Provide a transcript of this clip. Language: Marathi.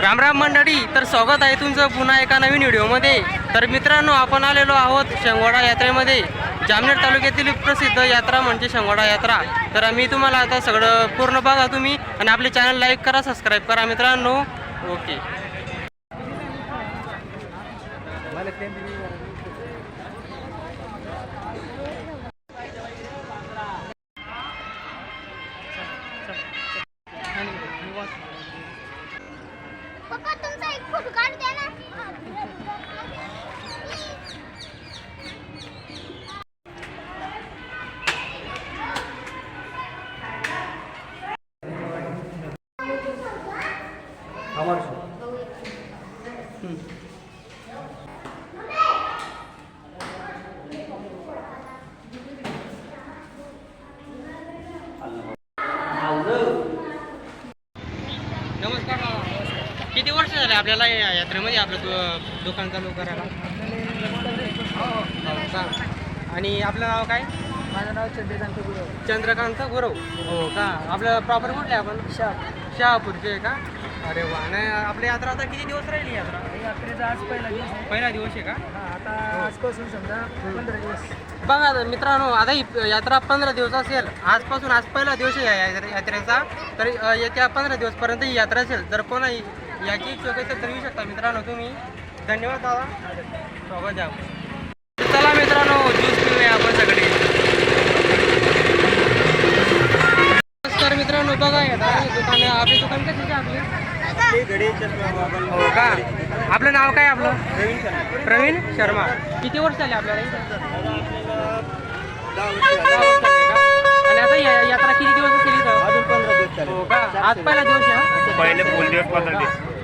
रामराम मंडळी तर स्वागत आहे तुमचं पुन्हा एका नवीन व्हिडिओमध्ये. तर मित्रांनो आपण आलेलो आहोत शेंगवाडा यात्रेमध्ये. जामनेर तालुक्यातील प्रसिद्ध यात्रा म्हणजे शेंगवाडा यात्रा. तर मी तुम्हाला आता सगळं पूर्ण बघा तुम्ही आणि आपले चॅनल लाईक करा सबस्क्राईब करा मित्रांनो. ओके नमस्कार. दादा. किती वर्ष झाले आपल्याला या यात्रेमध्ये आपलं दु दुकान चालू करायला? हो का आणि आपलं नाव काय? माझं नाव चंद्रकांत गुरव. चंद्रकांत गुरव. हो का? आपलं प्रॉपर कुठले आपण? शहापूरचे आहे का? अरे वा. नाही आपली यात्रा आता किती दिवस राहिली यात्रा? यात्रेचा आज पहिला दिवस आहे. पहिला दिवस आहे का? हा, आता आजपासून समजा पंधरा दिवस. बघा आता मित्रांनो आता ही यात्रा पंधरा दिवस असेल. आजपासून आज पहिला दिवस आहे या यात्रे- यात्रेचा. तर अ, येत्या पंधरा दिवसपर्यंत ही यात्रा असेल. जर कोणा याची चौकशी तर येऊ शकता. मित्रांनो तुम्ही धन्यवाद दादा. स्वागत द्या चला मित्रांनो ज्यूस पिऊया आपण सगळे. दुकान दुकान हो का आपलं? नाव काय आपलं? प्रवीण शर्मा. किती वर्ष झाले आपल्याला का? आणि आता या- यात्रा किती दिवस केली तर अजून पंधरा दिवस हो का? आज पहिला दिवस आहे हा? पहिले दोन दिवस पंधरा दिवस.